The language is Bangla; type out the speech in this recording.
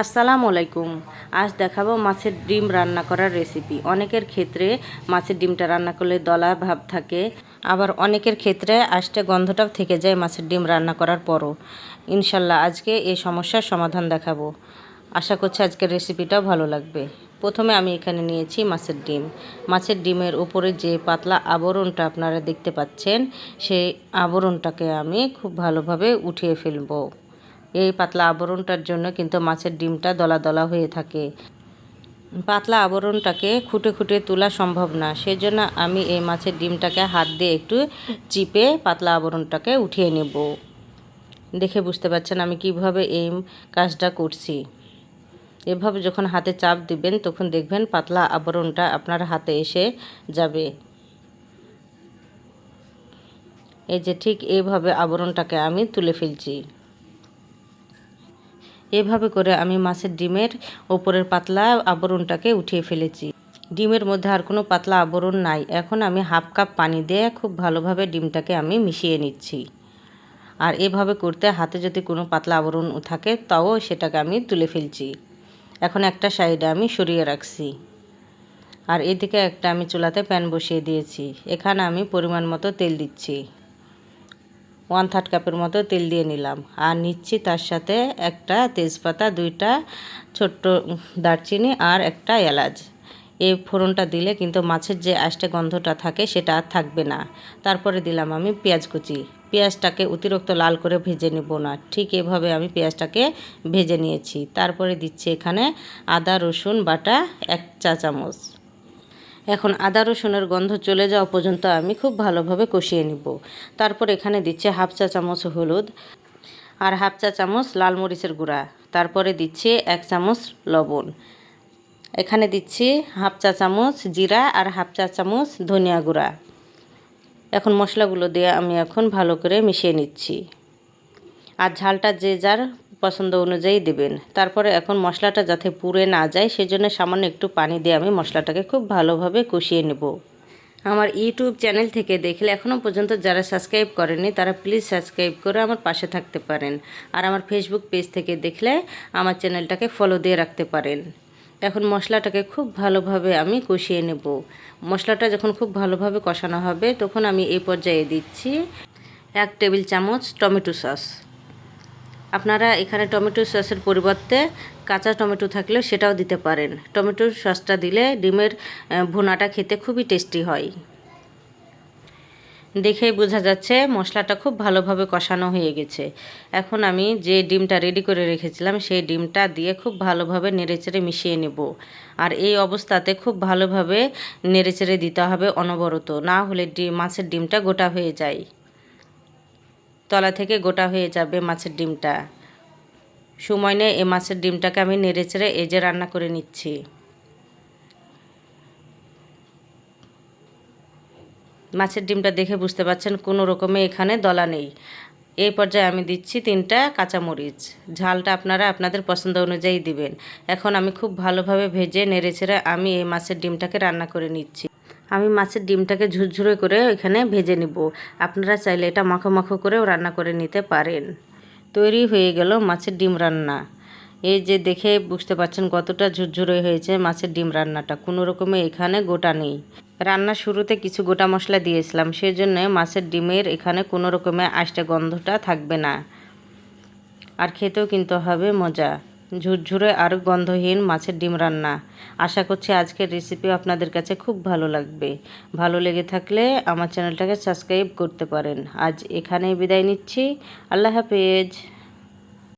আসসালামু আলাইকুম। আজ দেখাবো মাছের ডিম রান্না করার রেসিপি অনেকের ক্ষেত্রে মাছের ডিমটা রান্না করলে দলা ভাব থাকে, আবার অনেকের ক্ষেত্রে আষ্টে গন্ধটাও থেকে যায় মাছের ডিম রান্না করার পরও। ইনশাল্লাহ আজকে এই সমস্যার সমাধান দেখাবো। আশা করছি আজকের রেসিপিটাও ভালো লাগবে। প্রথমে আমি এখানে নিয়েছি মাছের ডিম। মাছের ডিমের উপরে যে পাতলা আবরণটা আপনারা দেখতে পাচ্ছেন, সেই আবরণটাকে আমি খুব ভালোভাবে উঠিয়ে ফেলব। এই পাতলা আবরণটার জন্য কিন্তু মাছের ডিমটা দলা দলা হয়ে থাকে। পাতলা আবরণটাকে খুঁটে খুঁটে তোলা সম্ভব না। সেজন্য আমি এই মাছের ডিমটাকে হাত দিয়ে একটু চিপে পাতলা আবরণটাকে উঠিয়ে নেব। দেখে বুঝতে পারছেন আমি কীভাবে এই কাজটা করছি। এভাবে যখন হাতে চাপ দিবেন, তখন দেখবেন পাতলা আবরণটা আপনার হাতে এসে যাবে। এই যে ঠিক এইভাবে আবরণটাকে আমি তুলে ফেলছি। এভাবে করে আমি মাছের ডিমের ওপরের পাতলা আবরণটাকে উঠিয়ে ফেলেছি। ডিমের মধ্যে আর কোনো পাতলা আবরণ নাই। এখন আমি হাফ কাপ পানি দিয়ে খুব ভালোভাবে ডিমটাকে আমি মিশিয়ে নিচ্ছি। আর এভাবে করতে হাতে যদি কোনো পাতলা আবরণ থাকে, তাও সেটাকে আমি তুলে ফেলছি। এখন একটা সাইডে আমি সরিয়ে রাখছি। আর এদিকে একটা আমি চুলাতে প্যান বসিয়ে দিয়েছি। এখানে আমি পরিমাণ মতো তেল দিচ্ছি। ওয়ান থার্ড কাপের মতো তেল দিয়ে নিলাম। আর নিচ্ছি তার সাথে একটা তেজপাতা, দুইটা ছোট্ট দারচিনি আর একটা এলাচ। এই ফোড়নটা দিলে কিন্তু মাছের যে আষ্টে গন্ধটা থাকে সেটা আর থাকবে না। তারপরে দিলাম আমি পেঁয়াজ কুচি। পেঁয়াজটাকে অতিরিক্ত লাল করে ভেজে নেব না। ঠিক এভাবে আমি পেঁয়াজটাকে ভেজে নিয়েছি। তারপরে দিচ্ছি এখানে আদা, রসুন, বাটা, এক চা চামচ এখন আদা রসুনের গন্ধ চলে যাওয়া পর্যন্ত আমি খুব ভালোভাবে কষিয়ে নিব। তারপর এখানে দিচ্ছে হাফ চা চামচ হলুদ আর হাফ চা চামচ লাল মরিচের গুঁড়া। তারপরে দিচ্ছে এক চামচ লবণ। এখানে দিচ্ছি হাফ চা চামচ জিরা আর হাফ চা চামচ ধনিয়া গুঁড়া। এখন মশলাগুলো দিয়ে আমি এখন ভালো করে মিশিয়ে নিচ্ছি। আর ঝালটা যে যার পছন্দ অনুযায়ী দেবেন। তারপরে এখন মশলাটা যাতে পুড়ে না যায়, সেজন্য সামান্য একটু পানি দিয়ে আমি মশলাটাকে খুব ভালোভাবে কষিয়ে নেব। আমার ইউটিউব চ্যানেল থেকে দেখলে এখনও পর্যন্ত যারা সাবস্ক্রাইব করেনি তারা প্লিজ সাবস্ক্রাইব করে আমার পাশে থাকতে পারেন। আর আমার ফেসবুক পেজ থেকে দেখলে আমার চ্যানেলটাকে ফলো দিয়ে রাখতে পারেন। এখন মশলাটাকে খুব ভালোভাবে আমি কষিয়ে নেব। মশলাটা যখন খুব ভালোভাবে কষানো হবে, তখন আমি এই পর্যায়ে দিচ্ছি এক টেবিল চামচ টমেটো সস। আপনারা এখানে টমেটো সসের পরিবর্তে কাঁচা টমেটো থাকলে সেটাও দিতে পারেন। টমেটো সসটা দিলে ডিমের ভুনাটা খেতে খুবই টেস্টি হয়। দেখেই বোঝা যাচ্ছে মশলাটা খুব ভালোভাবে কষানো হয়ে গেছে। এখন আমি যে ডিমটা রেডি করে রেখেছিলাম, সেই ডিমটা দিয়ে খুব ভালোভাবে নেড়েচেড়ে মিশিয়ে নেব। আর এই অবস্থাতে খুব ভালোভাবে নেড়েচেড়ে দিতে হবে অনবরত, না হলে ডিম মাছের ডিমটা গোটা হয়ে যায়। তলা থেকে গোটা হয়ে যাবে মাছের ডিমটা। সময় নিয়ে এই মাছের ডিমটাকে আমি নেড়েচেড়ে এই যে রান্না করে নিচ্ছি। মাছের ডিমটা দেখে বুঝতে পারছেন কোনো রকমে এখানে দলা নেই। এই পর্যায়ে আমি দিচ্ছি তিনটা কাঁচামরিচ। ঝালটা আপনারা আপনাদের পছন্দ অনুযায়ী দিবেন। এখন আমি খুব ভালোভাবে ভেজে নেড়েচেড়ে আমি এই মাছের ডিমটাকে রান্না করে নিচ্ছি। আমি মাছের ডিমটাকে ঝুরঝুরে করে এখানে ভেজে নিব। আপনারা চাইলে এটা মাখো মাখো করেও রান্না করে নিতে পারেন। তৈরি হয়ে গেল মাছের ডিম রান্না। এই যে দেখে বুঝতে পারছেন কতটা ঝুরঝুরে হয়েছে মাছের ডিম রান্নাটা। কোনো রকমে এখানে গোটা নেই। রান্নার শুরুতে কিছু গোটা মশলা দিয়েছিলাম সেই জন্য মাছের ডিমের এখানে কোনো রকমে আষ্টে গন্ধটা থাকবে না। আর খেতেও কিন্তু হবে মজা। ঝুরঝুরে আর গন্ধহীন মাছের ডিম রান্না। আশা করছি আজকের রেসিপি আপনাদের কাছে খুব ভালো লাগবে। ভালো লেগে থাকলে আমার চ্যানেলটাকে সাবস্ক্রাইব করতে পারেন। আজ এখানেই বিদায় নিচ্ছি। আল্লাহ হাফেজ।